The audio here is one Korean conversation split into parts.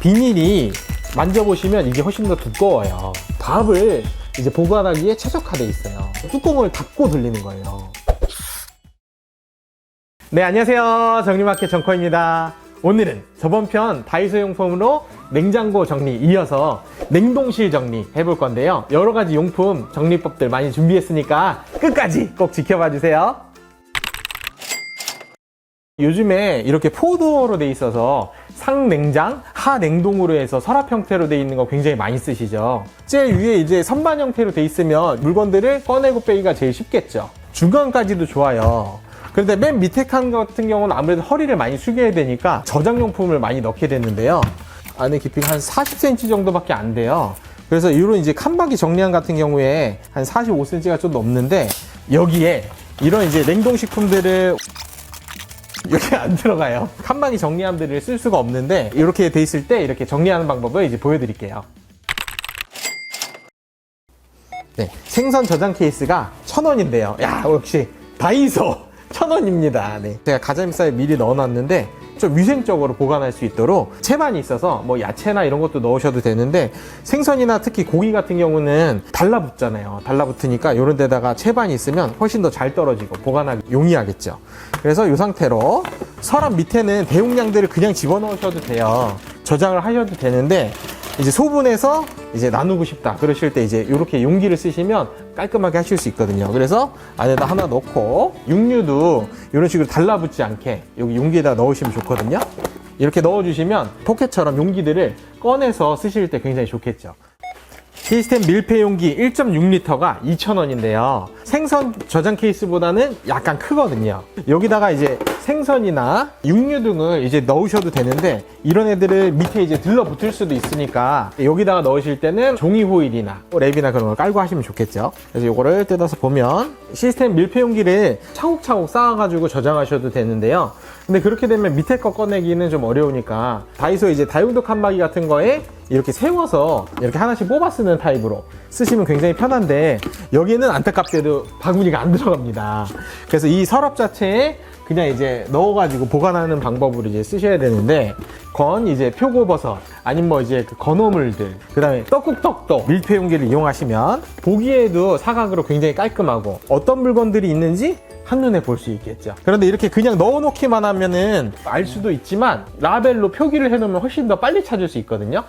비닐이 만져보시면 이게 훨씬 더 두꺼워요. 밥을 이제 보관하기에 최적화되어 있어요. 뚜껑을 닫고 돌리는 거예요. 네, 안녕하세요. 정리마켓 정커입니다. 오늘은 저번 편 다이소 용품으로 냉장고 정리 이어서 냉동실 정리 해볼 건데요. 여러 가지 용품 정리법들 많이 준비했으니까 끝까지 꼭 지켜봐 주세요. 요즘에 이렇게 포도로 돼 있어서 상냉장, 하냉동으로 해서 서랍 형태로 돼 있는 거 굉장히 많이 쓰시죠. 제일 위에 이제 선반 형태로 돼 있으면 물건들을 꺼내고 빼기가 제일 쉽겠죠. 중간까지도 좋아요. 그런데 맨 밑에 칸 같은 경우는 아무래도 허리를 많이 숙여야 되니까 저장용품을 많이 넣게 됐는데요. 안에 깊이가 한 40cm 정도밖에 안 돼요. 그래서 이런 이제 칸막이 정리함 같은 경우에 한 45cm가 좀 넘는데 여기에 이런 이제 냉동식품들을 여기 안 들어가요. 칸막이 정리함들을 쓸 수가 없는데 이렇게 돼 있을 때 이렇게 정리하는 방법을 이제 보여드릴게요. 네, 생선 저장 케이스가 천 원인데요. 야 역시 다이소 천 원입니다. 네, 제가 가자미살에 미리 넣어놨는데 좀 위생적으로 보관할 수 있도록 채반이 있어서 뭐 야채나 이런 것도 넣으셔도 되는데 생선이나 특히 고기 같은 경우는 달라붙잖아요. 달라붙으니까 이런 데다가 채반이 있으면 훨씬 더 잘 떨어지고 보관하기 용이하겠죠. 그래서 이 상태로 서랍 밑에는 대용량들을 그냥 집어넣으셔도 돼요. 저장을 하셔도 되는데 이제 소분해서 이제 나누고 싶다 그러실 때 이제 이렇게 용기를 쓰시면 깔끔하게 하실 수 있거든요. 그래서 안에다 하나 넣고 육류도 이런 식으로 달라붙지 않게 여기 용기에다 넣으시면 좋거든요. 이렇게 넣어주시면 포켓처럼 용기들을 꺼내서 쓰실 때 굉장히 좋겠죠. 시스템 밀폐 용기 1.6리터가 2,000원인데요. 생선 저장 케이스보다는 약간 크거든요. 여기다가 이제 생선이나 육류 등을 이제 넣으셔도 되는데 이런 애들을 밑에 이제 들러붙을 수도 있으니까 여기다가 넣으실 때는 종이 호일이나 뭐 랩이나 그런 걸 깔고 하시면 좋겠죠. 그래서 이거를 뜯어서 보면 시스템 밀폐 용기를 차곡차곡 쌓아가지고 저장하셔도 되는데요. 근데 그렇게 되면 밑에 거 꺼내기는 좀 어려우니까 다이소 이제 다용도 칸막이 같은 거에 이렇게 세워서 이렇게 하나씩 뽑아 쓰는 타입으로 쓰시면 굉장히 편한데 여기는 안타깝게도 바구니가 안 들어갑니다. 그래서 이 서랍 자체에 그냥 이제 넣어가지고 보관하는 방법으로 이제 쓰셔야 되는데 건 이제 표고버섯 아니면 뭐 이제 그 건어물들 그 다음에 떡국떡도 밀폐 용기를 이용하시면 보기에도 사각으로 굉장히 깔끔하고 어떤 물건들이 있는지 한눈에 볼 수 있겠죠. 그런데 이렇게 그냥 넣어놓기만 하면은 알 수도 있지만 라벨로 표기를 해놓으면 훨씬 더 빨리 찾을 수 있거든요.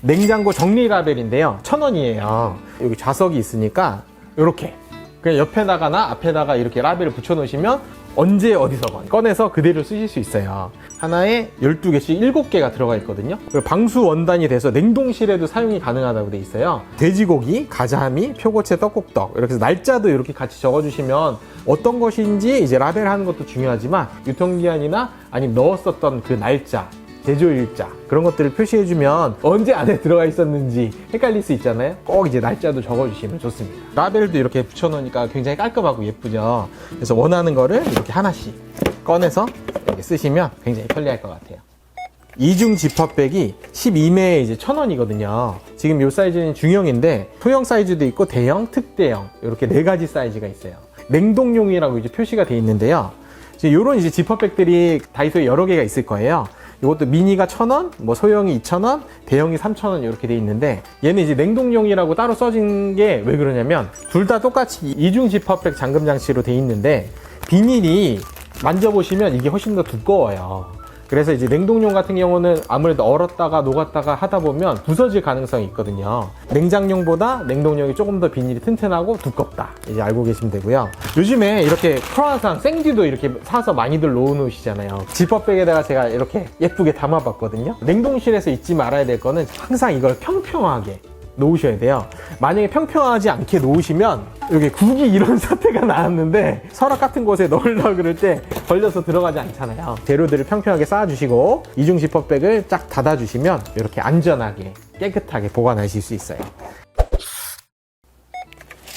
냉장고 정리 라벨인데요. 천 원이에요. 여기 좌석이 있으니까 이렇게 그냥 옆에다가나 앞에다가 이렇게 라벨을 붙여 놓으시면 언제 어디서건 꺼내서 그대로 쓰실 수 있어요. 하나에 12개씩 7개가 들어가 있거든요. 그리고 방수 원단이 돼서 냉동실에도 사용이 가능하다고 돼 있어요. 돼지고기, 가자미, 표고채, 떡국떡 이렇게 해서 날짜도 이렇게 같이 적어주시면 어떤 것인지 이제 라벨 하는 것도 중요하지만 유통기한이나 아니면 넣었었던 그 날짜 제조일자 그런 것들을 표시해주면 언제 안에 들어가 있었는지 헷갈릴 수 있잖아요 꼭 이제 날짜도 적어주시면 좋습니다 라벨도 이렇게 붙여놓으니까 굉장히 깔끔하고 예쁘죠 그래서 원하는 거를 이렇게 하나씩 꺼내서 이렇게 쓰시면 굉장히 편리할 것 같아요 이중 지퍼백이 12매에 이제 1000원이거든요. 지금 이 사이즈는 중형인데 소형 사이즈도 있고 대형, 특대형 이렇게 네 가지 사이즈가 있어요. 냉동용이라고 이제 표시가 돼 있는데요. 이런 이제 지퍼백들이 다이소에 여러 개가 있을 거예요. 이것도 미니가 1,000원, 뭐 소형이 2,000원, 대형이 3,000원 이렇게 돼 있는데 얘는 이제 냉동용이라고 따로 써진 게 왜 그러냐면 둘 다 똑같이 이중 지퍼백 잠금 장치로 돼 있는데 비닐이 만져보시면 이게 훨씬 더 두꺼워요. 그래서 이제 냉동용 같은 경우는 아무래도 얼었다가 녹았다가 하다 보면 부서질 가능성이 있거든요. 냉장용보다 냉동용이 조금 더 비닐이 튼튼하고 두껍다. 이제 알고 계시면 되고요. 요즘에 이렇게 크로아상 생지도 이렇게 사서 많이들 놓으시잖아요. 지퍼백에다가 제가 이렇게 예쁘게 담아봤거든요. 냉동실에서 잊지 말아야 될 거는 항상 이걸 평평하게 놓으셔야 돼요. 만약에 평평하지 않게 놓으시면 여기 국이 이런 사태가 나왔는데 서랍 같은 곳에 넣으려고 그럴 때 걸려서 들어가지 않잖아요. 재료들을 평평하게 쌓아주시고 이중 지퍼백을 쫙 닫아주시면 이렇게 안전하게 깨끗하게 보관하실 수 있어요.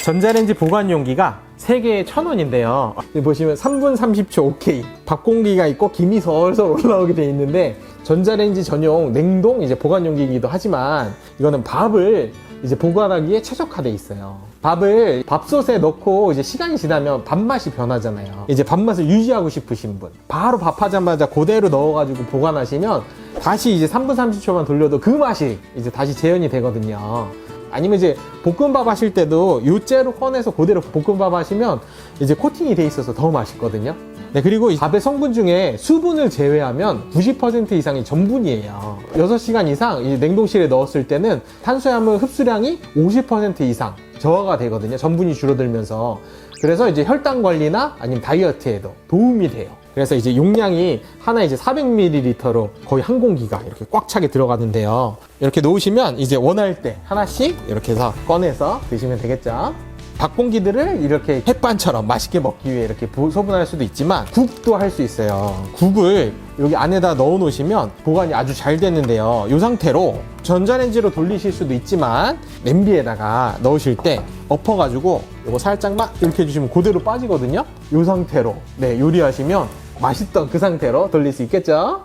전자레인지 보관 용기가 3개에 1,000원인데요. 보시면 3분 30초 오케이. 밥 공기가 있고 김이 솔솔 올라오게 돼 있는데 전자레인지 전용 냉동 이제 보관 용기이기도 하지만 이거는 밥을 이제 보관하기에 최적화돼 있어요. 밥을 밥솥에 넣고 이제 시간이 지나면 밥맛이 변하잖아요. 이제 밥맛을 유지하고 싶으신 분, 바로 밥하자마자 그대로 넣어가지고 보관하시면 다시 이제 3분 30초만 돌려도 그 맛이 이제 다시 재현이 되거든요. 아니면 이제 볶음밥 하실 때도 요째로 꺼내서 그대로 볶음밥 하시면 이제 코팅이 돼 있어서 더 맛있거든요. 네, 그리고 이 밥의 성분 중에 수분을 제외하면 90% 이상이 전분이에요. 6시간 이상 이 냉동실에 넣었을 때는 탄수화물 흡수량이 50% 이상 저하가 되거든요. 전분이 줄어들면서. 그래서 이제 혈당 관리나 아니면 다이어트에도 도움이 돼요. 그래서 이제 용량이 하나 이제 400ml로 거의 한 공기가 이렇게 꽉 차게 들어가는데요. 이렇게 놓으시면 이제 원할 때 하나씩 이렇게 해서 꺼내서 드시면 되겠죠. 밥공기들을 이렇게 햇반처럼 맛있게 먹기 위해 이렇게 부- 소분할 수도 있지만 국도 할 수 있어요. 국을 여기 안에다 넣어 놓으시면 보관이 아주 잘 되는데요. 이 상태로 전자레인지로 돌리실 수도 있지만 냄비에다가 넣으실 때 엎어가지고 이거 살짝만 이렇게 해주시면 그대로 빠지거든요. 이 상태로 네 요리하시면 맛있던 그 상태로 돌릴 수 있겠죠.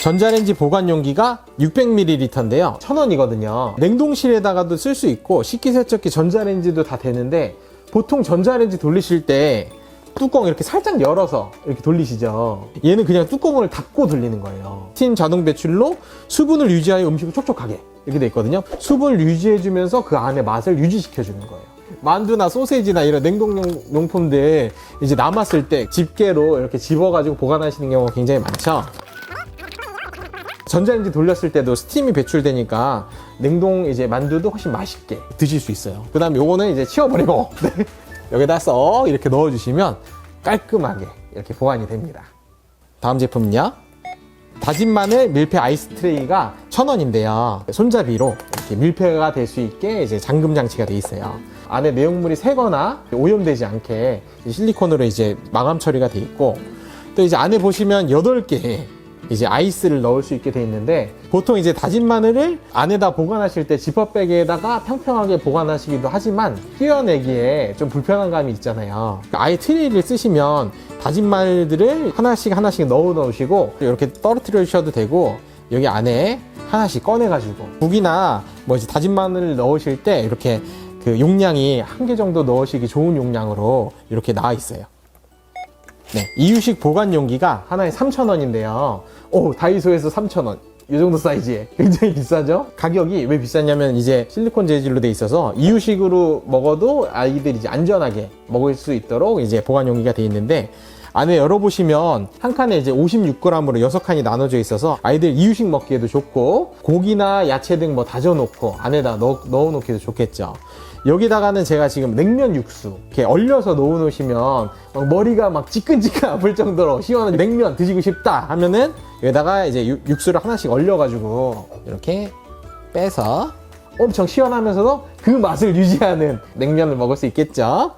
전자레인지 보관 용기가 600ml인데요. 1000원이거든요. 냉동실에다가도 쓸 수 있고 식기세척기 전자레인지도 다 되는데 보통 전자레인지 돌리실 때 뚜껑 이렇게 살짝 열어서 이렇게 돌리시죠. 얘는 그냥 뚜껑을 닫고 돌리는 거예요. 스팀 자동 배출로 수분을 유지하여 음식을 촉촉하게 이렇게 돼 있거든요. 수분을 유지해 주면서 그 안에 맛을 유지시켜 주는 거예요. 만두나 소세지나 이런 냉동용 용품들 이제 남았을 때 집게로 이렇게 집어가지고 보관하시는 경우가 굉장히 많죠. 전자레인지 돌렸을 때도 스팀이 배출되니까 냉동 이제 만두도 훨씬 맛있게 드실 수 있어요. 그 다음 요거는 이제 치워버리고 네. 여기다 써 이렇게 넣어주시면 깔끔하게 이렇게 보관이 됩니다. 다음 제품은요. 다진 마늘 밀폐 아이스 트레이가 천 원인데요. 손잡이로 이렇게 밀폐가 될 수 있게 이제 잠금 장치가 돼 있어요. 안에 내용물이 새거나 오염되지 않게 실리콘으로 이제 마감 처리가 돼 있고 또 이제 안에 보시면 8개 이제 아이스를 넣을 수 있게 돼 있는데 보통 이제 다진 마늘을 안에다 보관하실 때 지퍼백에다가 평평하게 보관하시기도 하지만 끼워내기에 좀 불편한 감이 있잖아요. 아예 트레이를 쓰시면 다진 마늘들을 하나씩 하나씩 넣어 놓으시고 이렇게 떨어뜨려 주셔도 되고 여기 안에 하나씩 꺼내가지고 국이나 뭐 이제 다진 마늘을 넣으실 때 이렇게 그 용량이 한 개 정도 넣으시기 좋은 용량으로 이렇게 나와 있어요. 네, 이유식 보관 용기가 하나에 3,000원인데요. 오, 다이소에서 3,000원. 이 정도 사이즈에 굉장히 비싸죠? 가격이 왜 비싸냐면 이제 실리콘 재질로 돼 있어서 이유식으로 먹어도 아이들이 이제 안전하게 먹을 수 있도록 이제 보관 용기가 돼 있는데 안에 열어보시면 한 칸에 이제 56g으로 6칸이 나눠져 있어서 아이들 이유식 먹기에도 좋고 고기나 야채 등 뭐 다져놓고 안에다 넣어, 넣어놓기도 좋겠죠. 여기다가는 제가 지금 냉면 육수 이렇게 얼려서 넣어 놓으시면 막 머리가 막 지끈지끈 아플 정도로 시원한 냉면 드시고 싶다 하면은 여기다가 이제 육- 육수를 하나씩 얼려가지고 이렇게 빼서 엄청 시원하면서도 그 맛을 유지하는 냉면을 먹을 수 있겠죠.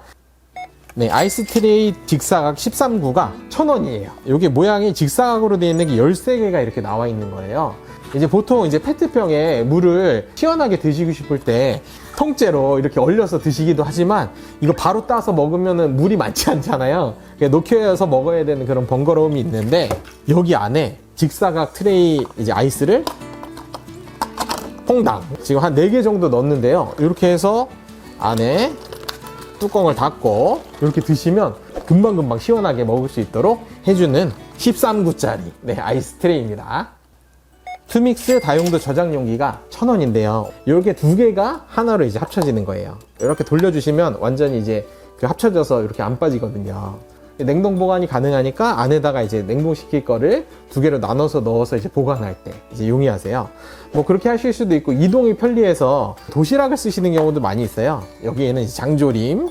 네, 아이스 트레이 직사각 13구가 1000원이에요. 이게 모양이 직사각으로 되어 있는 게 13개가 이렇게 나와 있는 거예요. 이제 보통 이제 페트병에 물을 시원하게 드시고 싶을 때 통째로 이렇게 얼려서 드시기도 하지만 이거 바로 따서 먹으면은 물이 많지 않잖아요. 그러니까 녹여서 먹어야 되는 그런 번거로움이 있는데 여기 안에 직사각 트레이 이제 아이스를 퐁당 지금 한 4개 정도 넣었는데요. 이렇게 해서 안에 뚜껑을 닫고 이렇게 드시면 금방금방 시원하게 먹을 수 있도록 해주는 13구짜리 네, 아이스 트레이입니다. 투믹스 다용도 저장 용기가 1000원인데요. 이렇게 두 개가 하나로 이제 합쳐지는 거예요. 이렇게 돌려주시면 완전히 이제 그 합쳐져서 이렇게 안 빠지거든요. 냉동 보관이 가능하니까 안에다가 이제 냉동시킬 거를 두 개로 나눠서 넣어서 이제 보관할 때 이제 용이하세요. 뭐 그렇게 하실 수도 있고 이동이 편리해서 도시락을 쓰시는 경우도 많이 있어요. 여기에는 장조림,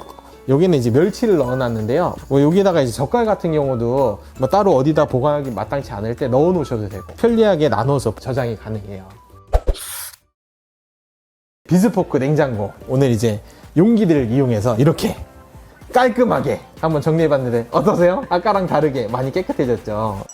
여기는 이제 멸치를 넣어놨는데요. 뭐 여기다가 이제 젓갈 같은 경우도 뭐 따로 어디다 보관하기 마땅치 않을 때 넣어 놓으셔도 되고 편리하게 나눠서 저장이 가능해요. 비스포크 냉장고 오늘 이제 용기들을 이용해서 이렇게 깔끔하게 한번 정리해봤는데 어떠세요? 아까랑 다르게 많이 깨끗해졌죠?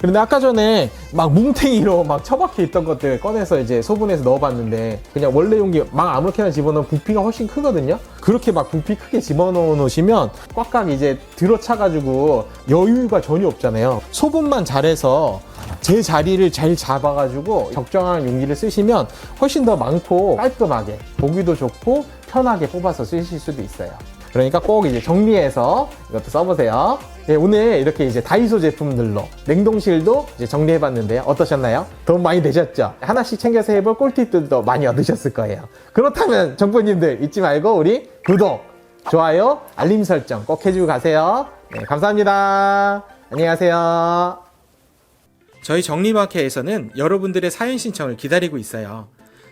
그런데 아까 전에 막 뭉탱이로 막 처박혀 있던 것들 꺼내서 이제 소분해서 넣어봤는데 그냥 원래 용기 막 아무렇게나 집어넣으면 부피가 훨씬 크거든요? 그렇게 막 부피 크게 집어넣어 놓으시면 꽉꽉 이제 들어차가지고 여유가 전혀 없잖아요. 소분만 잘해서 제 자리를 잘 잡아가지고 적정한 용기를 쓰시면 훨씬 더 많고 깔끔하게 보기도 좋고 편하게 뽑아서 쓰실 수도 있어요. 그러니까 꼭 이제 정리해서 이것도 써보세요. 네, 오늘 이렇게 이제 다이소 제품들로 냉동실도 이제 정리해봤는데요. 어떠셨나요? 도움 많이 되셨죠? 하나씩 챙겨서 해볼 꿀팁들도 많이 얻으셨을 거예요. 그렇다면 정부님들 잊지 말고 우리 구독, 좋아요, 알림 설정 꼭 해주고 가세요. 네, 감사합니다. 안녕히 가세요. 저희 정리마켓에서는 여러분들의 사연 신청을 기다리고 있어요.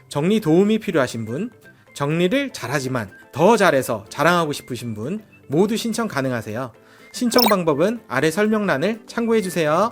정리 도움이 필요하신 분, 정리를 잘하지만 더 잘해서 자랑하고 싶으신 분 모두 신청 가능하세요. 신청 방법은 아래 설명란을 참고해 주세요.